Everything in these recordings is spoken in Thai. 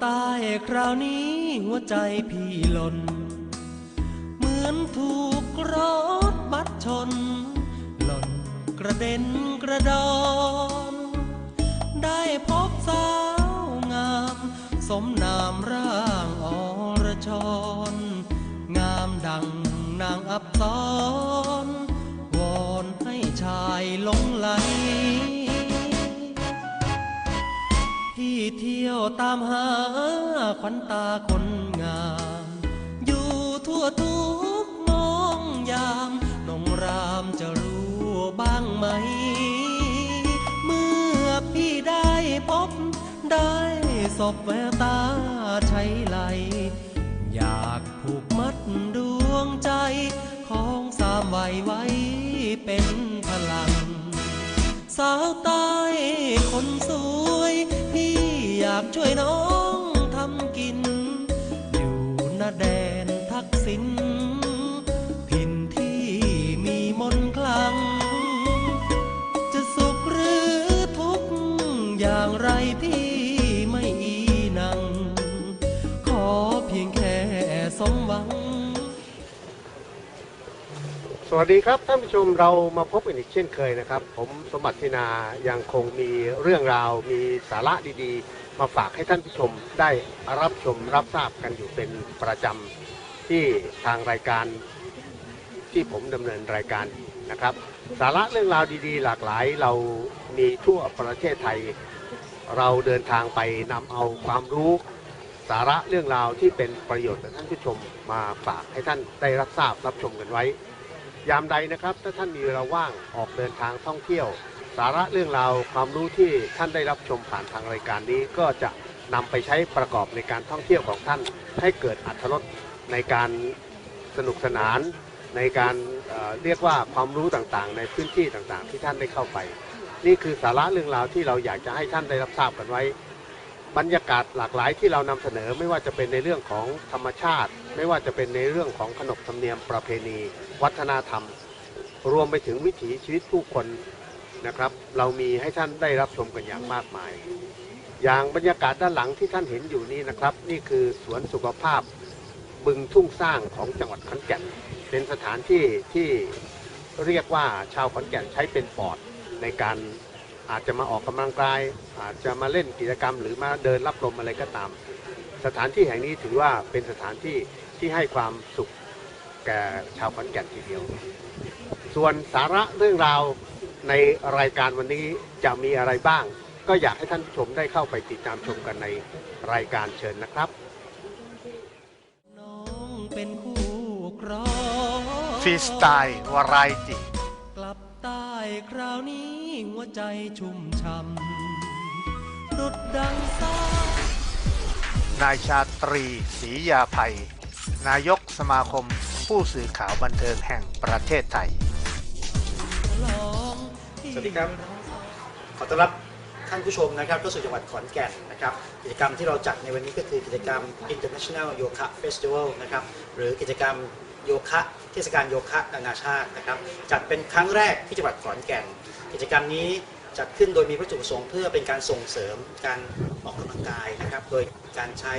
ใต้คราวนี้หัวใจพี่หล่น เหมือนถูกรถบัดชน หล่นกระเด็นกระดอนได้พบสาวงาม สมนามร่างอรชร งามดังนางอับสรวอนให้ชายหลงไหล พี่เที่ยวตามหาขวัญตาคนงาม อยู่ทั่วทุกมองยามนงรามจะรู้บ้างไหม เมื่อพี่ได้พบได้สบแววตาใช้ไหล อยากผูกมัดดวงใจ ของสามไวัยไว้เป็นพลัง สาวใต้คนสวยากช่วยน้องทำกิน อยู่หน้าแดนทักษิณถิ่นที่มีมนคลัง จะสุขหรือทุกข์อย่างไรพี่ไม่อีนัง ขอเพียงแค่สมหวัง สวัสดีครับท่านผู้ชมเรามาพบกันอีกเช่นเคยนะครับ ผมสมบัติทินายังคงมีเรื่องราวมีสาระดี มาฝากให้ท่านผู้ชมได้รับชมรับทราบกันอยู่เป็นประจำที่ทางรายการที่ผมดำเนินรายการนะครับ สาระเรื่องราวดีๆ หลากหลายเรามีทั่วประเทศไทย เราเดินทางไปนำเอาความรู้ สาระเรื่องราวที่เป็นประโยชน์ต่อท่านผู้ชมมาฝากให้ท่านได้รับทราบรับชมกันไว้ ยามใดนะครับ ถ้าท่านมีเวลาว่างออกเดินทางท่องเที่ยว สาระเรื่องราวความรู้ที่ท่านได้รับชมผ่านทางรายการนี้ก็จะนำไปใช้ประกอบในการท่องเที่ยวของท่าน ให้เกิดอัธรสในการสนุกสนาน ในการเเรียกว่าความรู้ต่างๆ ในพื้นที่ต่างๆ ที่ท่านได้เข้าไป นี่คือสาระเรื่องราวที่เราอยากจะให้ท่านได้รับทราบกันไว้ บรรยากาศหลากหลายที่เรานำเสนอไม่ว่าจะเป็นในเรื่องของธรรมชาติ ไม่ว่าจะเป็นในเรื่องของขนบธรรมเนียมประเพณี วัฒนธรรม รวมไปถึงวิถีชีวิตผู้คน นะครับ เรามีให้ท่านได้รับชมกันอย่างมากมาย อย่างบรรยากาศด้านหลังที่ท่านเห็นอยู่นี้นะครับ นี่คือสวนสุขภาพบึงทุ่งสร้างของจังหวัดขอนแก่น เป็นสถานที่ที่เรียกว่าชาวขอนแก่นใช้เป็นปอดในการอาจจะมาออกกำลังกาย อาจจะมาเล่นกิจกรรม หรือมาเดินรับลมอะไรก็ตาม สถานที่แห่งนี้ถือว่าเป็นสถานที่ที่ให้ความสุขแก่ชาวขอนแก่นทีเดียว ส่วนสาระเรื่องราว ในรายการวันนี้จะมีอะไรบ้าง ก็อยากให้ท่านผู้ชมได้เข้าไปติดตามชมกันในรายการเชิญนะครับน้องเป็นคู่ครองฟรีสไตล์วารายติกลับใต้คราวนี้หัวใจชุ่มช่ำดุดดังสายนายชาตรีศรียาภัย นายกสมาคมผู้สื่อข่าวบันเทิงแห่งประเทศไทยลองที่ สวัสดีครับ ขอต้อนรับท่านผู้ชมนะครับเข้าสู่จังหวัดขอนแก่นนะครับ กิจกรรมที่เราจัดในวันนี้ก็คือกิจกรรม International Yoga Festival นะครับ หรือกิจกรรมโยคะเทศกาลโยคะนานาชาตินะครับ จัดเป็นครั้งแรกที่จังหวัดขอนแก่น กิจกรรมนี้จัดขึ้นโดยมีวัตถุประสงค์เพื่อเป็นการส่งเสริมการออกกำลังกายนะครับ โดยการใช้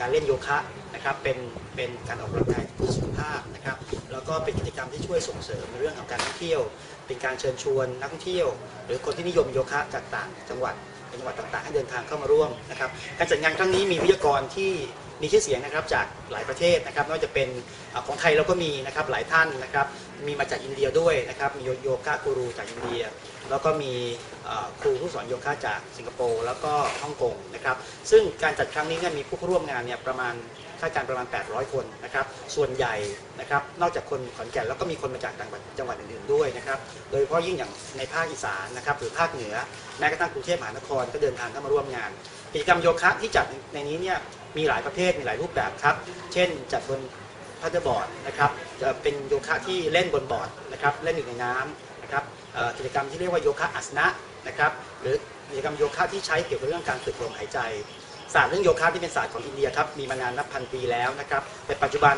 การเล่นโยคะนะครับเป็นเป็นการออกกำลังกายเพื่อสุขภาพนะครับ แล้วก็เป็นกิจกรรมที่ช่วยส่งเสริมในเรื่องของการท่องเที่ยว เป็นการเชิญชวนนักท่องเที่ยว หรือคนที่นิยมโยคะจากต่างจังหวัดจังหวัดต่างๆ ให้เดินทางเข้ามาร่วมนะครับการจัดงานครั้งนี้มีวิทยากรที่มีชื่อเสียงนะครับจากหลายประเทศนะครับไม่ว่าจะเป็นของไทยเราก็มีนะครับหลายท่านนะครับมีมาจากอินเดียด้วยนะครับมีโยคะกูรูจากอินเดีย แล้วก็มีครูผู้สอนโยคะจากสิงคโปร์แล้วก็ฮ่องกงนะครับซึ่งการจัดครั้งนี้เนี่ยมีผู้ร่วมงานเนี่ยประมาณาดการประมาณ 800 คนนะครับ ส่วนใหญ่นะครับ นอกจากคนขอนแก่นแล้วก็มีคนมาจากต่างจังหวัดอื่นๆด้วยนะครับ โดยเฉพาะยิ่งอย่างในภาคอีสานนะครับ หรือภาคเหนือ แม้กระทั่งกรุงเทพมหานครก็เดินทางเข้ามาร่วมงาน กิจกรรมโยคะที่จัดในนี้เนี่ยมีหลายประเภท มีหลายรูปแบบครับ เช่น จัดบนพัดบอร์ดนะครับ จะเป็นโยคะที่เล่นบนบอร์ดนะครับ เล่นอยู่ในน้ำนะครับกิจกรรมที่เรียกว่าโยคะอาสนะนะครับ หรือกิจกรรมโยคะที่ใช้เกี่ยวกับเรื่องการฝึกลมหายใจ ศาสตร์เรื่องโยคะที่เป็นศาสตร์ของอินเดียครับมีมานานนับพันปีแล้วนะครับแต่ปัจจุบัน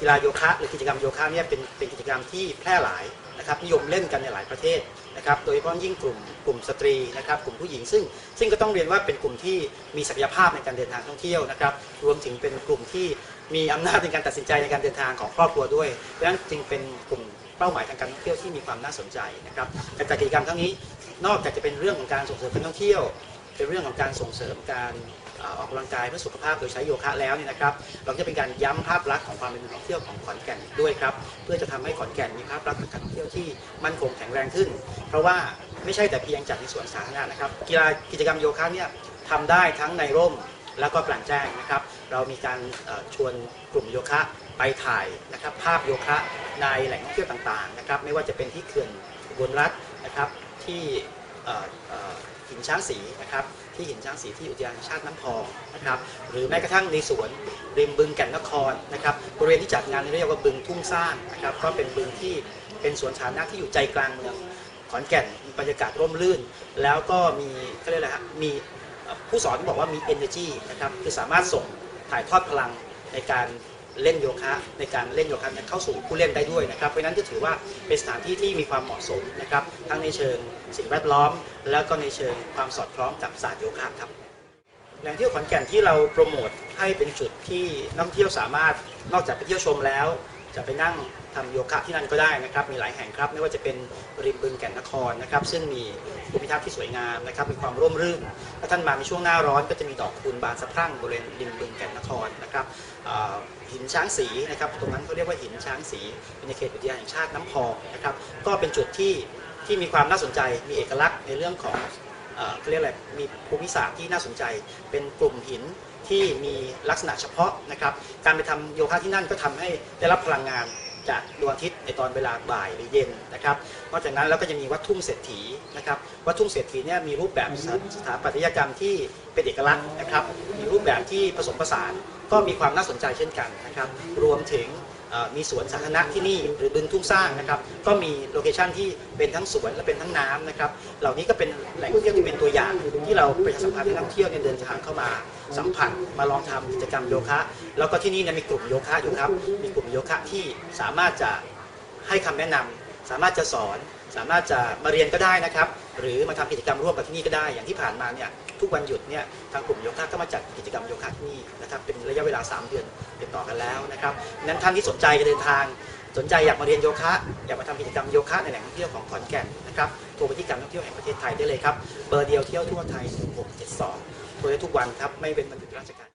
กีฬาโยคะหรือกิจกรรมโยคะเนี่ยเป็นเป็นกิจกรรมที่แพร่หลายนะครับนิยมเล่นกันในหลายประเทศนะครับโดยเฉพาะยิ่งกลุ่มกลุ่มสตรีนะครับกลุ่มผู้หญิงซึ่ง ซึ่งก็ต้องเรียนว่าเป็นกลุ่มที่มีศักยภาพในการเดินทางท่องเที่ยวนะครับรวมถึงเป็นกลุ่มที่มีอำนาจในการตัดสินใจในการเดินทางของครอบครัวด้วยดังนั้นจึงเป็นกลุ่มเป้าหมายทางการท่องเที่ยวที่มีความน่าสนใจนะครับการจัดกิจกรรมครั้งนี้นอกจากจะเป็นเรื่องของการส่งเสริมการท่องเที่ยว เป็นเรื่องของการส่งเสริมการออกกำลังกายเพื่อสุขภาพโดยใช้โยคะแล้วเนี่ยนะครับ เราจะเป็นการย้ำภาพลักษณ์ของความเป็นเมืองท่องเที่ยวของขอนแก่นด้วยครับ เพื่อจะทำให้ขอนแก่นมีภาพลักษณ์ทางการท่องเที่ยวที่มั่นคงแข็งแรงขึ้น เพราะว่าไม่ใช่แต่เพียงจัดในสวนสาธารณะนะครับ กีฬากิจกรรมโยคะเนี่ยทำได้ทั้งในร่มแล้วก็กลางแจ้งนะครับ เรามีการชวนกลุ่มโยคะไปถ่ายนะครับภาพโยคะในแหล่งท่องเที่ยวต่างๆนะครับ ไม่ว่าจะเป็นที่เขื่อนบลรัฐนะครับที่ หินช้างสีนะครับที่หินช้างสีที่อุทยานแห่งชาติน้ำพองนะครับหรือแม้กระทั่งในสวนริมบึงแก่นนครนะครับบริเวณที่จัดงานนี้เรียกว่าบึงทุ่งสร้างนะครับก็เป็นบึงที่เป็นสวนสาธารณะที่อยู่ใจกลางเมืองขอนแก่นมีบรรยากาศร่มรื่น แล้วก็มีเขาเรียกอะไรฮะมีผู้สอนบอกว่ามี energy นะครับคือสามารถส่งถ่ายทอดพลังในการ เล่นโยคะในการเล่นโยคะเนี่ยเข้าสู่ผู้เล่นได้ด้วยนะครับเพราะฉะนั้นก็ถือว่าเป็นสถานที่ที่มีความเหมาะสมนะครับทั้งในเชิงสิ่งแวดล้อม แล้วก็ในเชิงความสอดคล้องกับศาสตร์โยคะครับแหล่งเที่ยวขอนแก่นที่เราโปรโมทให้เป็นจุดที่นักท่องเที่ยวสามารถนอกจากไปเที่ยวชมแล้ว จะไปนั่งทำโยคะที่นั่นก็ได้นะครับ มีหลายแห่งครับไม่ว่าจะเป็นริมบึงแก่นนครนะครับ ซึ่งมีภูมิทัศน์ที่สวยงามนะครับ มีความร่มรื่นถ้าท่านมาในช่วงหน้าร้อนก็จะมีดอกคูณบานสะพรั่งบริเวณริมบึงแก่นนครนะครับหินช้างสีนะครับตรงนั้นเขาเรียกว่าหินช้างสีเป็นเขตอุทยานแห่งชาติน้ำพองนะครับ ก็เป็นจุดที่ที่มีความน่าสนใจมีเอกลักษณ์ในเรื่องของ เขาเรียกอะไรมีภูมิศาสตร์ที่น่าสนใจ เป็นกลุ่มหินที่มีลักษณะเฉพาะนะครับ การไปทำโยคะที่นั่นก็ทำให้ได้รับพลังงานจากดวงอาทิตย์ในตอนเวลาบ่ายหรือเย็นนะครับ นอกจากนั้นแล้วก็จะมีวัดทุ่งเศรษฐีนะครับ วัดทุ่งเศรษฐีเนี่ยมีรูปแบบสถาปัตยกรรมที่เป็นเอกลักษณ์นะครับ มีรูปแบบที่ผสมผสานก็มีความน่าสนใจเช่นกันนะครับ รวมถึง มีสวนสาธารณะที่นี่หรือบึงทุ่งสร้างนะครับก็มีโลเคชันที่เป็นทั้งสวนและเป็นทั้งน้ำนะครับเหล่านี้ก็เป็นแหล่งท่องเที่ยวที่เป็นตัวอย่างที่เราประชาสัมพันธ์ให้นักท่องเที่ยวเดินทางเข้ามาสัมผัสมาลองทำกิจกรรมโยคะ แล้วก็ที่นี่มีกลุ่มโยคะอยู่ครับมีกลุ่มโยคะที่สามารถจะให้คำแนะนำสามารถจะสอน สามารถจะมาเรียนก็ได้นะครับ หรือมาทำกิจกรรมร่วมกับที่นี่ก็ได้อย่างที่ผ่านมาเนี่ย ทุกวันหยุดเนี่ยทางกลุ่มโยคะก็มาจัดกิจกรรมโยคะที่นี่นะครับเป็นระยะเวลา 3 เดือนติดต่อกันแล้วนะครับนั้นท่านที่สนใจจะเดินทางสนใจอยากมาเรียนโยคะอยากมาทำกิจกรรมโยคะในแหล่งท่องเที่ยวของขอนแก่นนะครับโทรไปที่การท่องเที่ยวแห่งประเทศไทยได้เลยครับเบอร์เดียวเที่ยวทั่วไทย1672โทรได้ทุกวันครับไม่เป็นวันหยุดราชการ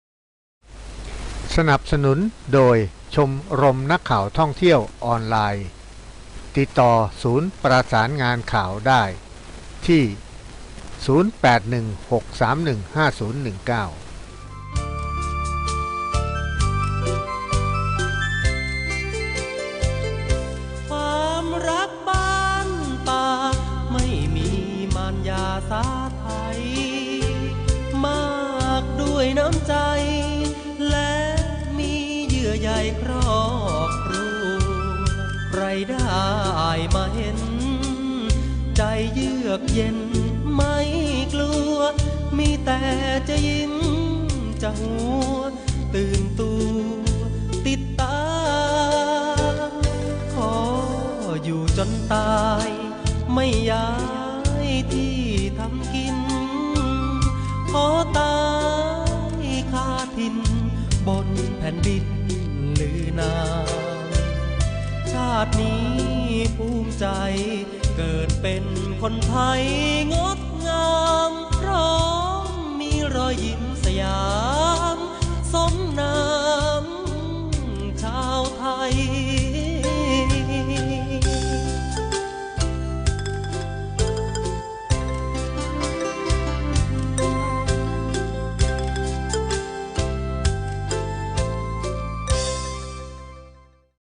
สนับสนุนโดยชมรมนักข่าวท่องเที่ยวออนไลน์ ติดต่อศูนย์ประสานงานข่าวได้ที่ 0816315019ความรักบ้านป่าไม่มีมารยาสาไทย มากด้วยน้ำใจ และมีเยื่อใยครอบครัวใครได้มาเห็น ใจเยือกเย็น ไม่กลัว มีแต่จะยิ้มจะหัว ตื่นตัวติดตา ขออยู่จนตาย ไม่ย้ายที่ทำกิน ขอตายคาทิน บนแผ่นดินลือนามชาตินี้ภูมิใจเกิดเป็นคนไทยงด งามพร้อมมีรอยยิ้มสยาม สมนา